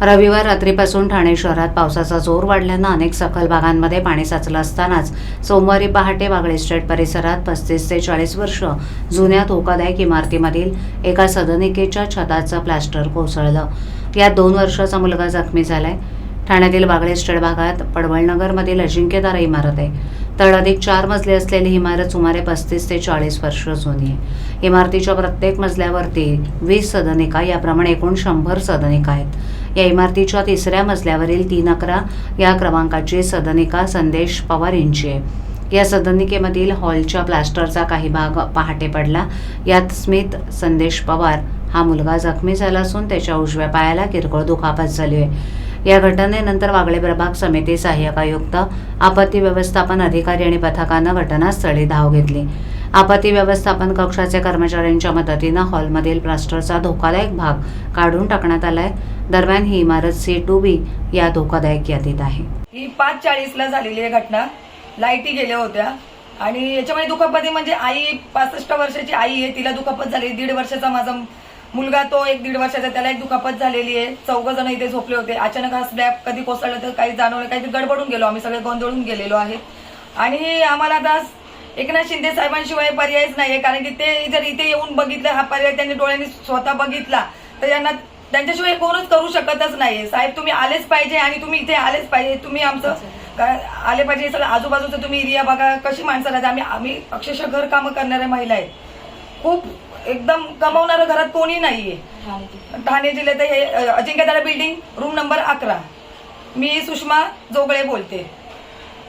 रविवार रात्रीपासून ठाणे शहरात पावसाचा जोर वाढल्यानं अनेक सखल भागांमध्ये पाणी साचलं असतानाच सोमवारी पहाटे वागळे स्टेट परिसरात पस्तीस ते चाळीस वर्ष जुन्या धोकादायक इमारतीमधील एका सदनिकेच्या छताचं प्लास्टर कोसळलं. यात दोन वर्षाचा मुलगा जखमी झालाय. ठाण्यातील बागळे स्टेट भागात पडवळनगरमधील अजिंक्यतारा इमारत आहे. तर अधिक चार मजले असलेली इमारत सुमारे पस्तीस ते चाळीस वर्ष जुनी आहे. इमारतीच्या प्रत्येक मजल्यावरती वीस सदनिका याप्रमाणे एकूण शंभर सदनिका आहेत. या इमारतीच्या तिसऱ्या मजल्यावरील तीन अकरा या क्रमांकाची सदनिका संदेश पवार यांची आहे. या सदनिकेमधील हॉलच्या प्लास्टरचा काही भाग पहाटे पडला. यात स्मित संदेश पवार हा मुलगा जखमी झाला असून त्याच्या उजव्या पायाला किरकोळ दुखापत झाली आहे. या घटनेनंतर वागळे प्रभाग समिती सहाय्यक आयुक्त आपत्ती व्यवस्थापन अधिकारी आणि पथकानं घटनास्थळी धाव घेतली. आपत्ती व्यवस्थापन कक्षाचे कर्मचाऱ्यांच्या मदतीनं हॉलमधील प्लास्टरचा धोकादायक भाग काढून टाकण्यात आलाय. दरम्यान ही इमारत सी टू बी या धोकादायक यादीत आहे. ही पाच चाळीसला झालेली आहे घटना. लाईटी गेल्या होत्या. आणि याच्यामध्ये दुखापती म्हणजे आई पासष्ट वर्षाची आई आहे. तिला दुखापत झाली. दीड वर्षाचा माझा मुलगा तो एक दीड वर्षाचा त्याला एक दुखापत झालेली आहे. चौघ जण इथे झोपले होते. अचानक हा स्लॅब कधी कोसळला तर काही जाणवलं काही गडबडून गेलो. आम्ही सगळे गोंधळून गेलेलो आहे. आणि आम्हाला आता एकनाथ शिंदे साहेबांशिवाय पर्यायच नाहीये कारण की ते जर इथे येऊन बघितलं हा पर्याय त्यांनी डोळ्यांनी स्वतः बघितला तर यांना त्यांच्याशिवाय कोणच करू शकतच नाहीये. साहेब तुम्ही आलेच पाहिजे आणि तुम्ही इथे आलेच पाहिजे. तुम्ही आमचं आले पाहिजे सगळं आजूबाजूचं तुम्ही एरिया बघा. कशी माणसं राहते आम्ही आम्ही अक्षरशः घर कामं करणाऱ्या महिला आहेत. खूप एकदम कमावणारं घरात कोणी नाहीये. ठाणे जिल्ह्यात हे अजिंक्यदारा बिल्डिंग रूम नंबर अकरा. मी सुषमा जोगळे बोलते.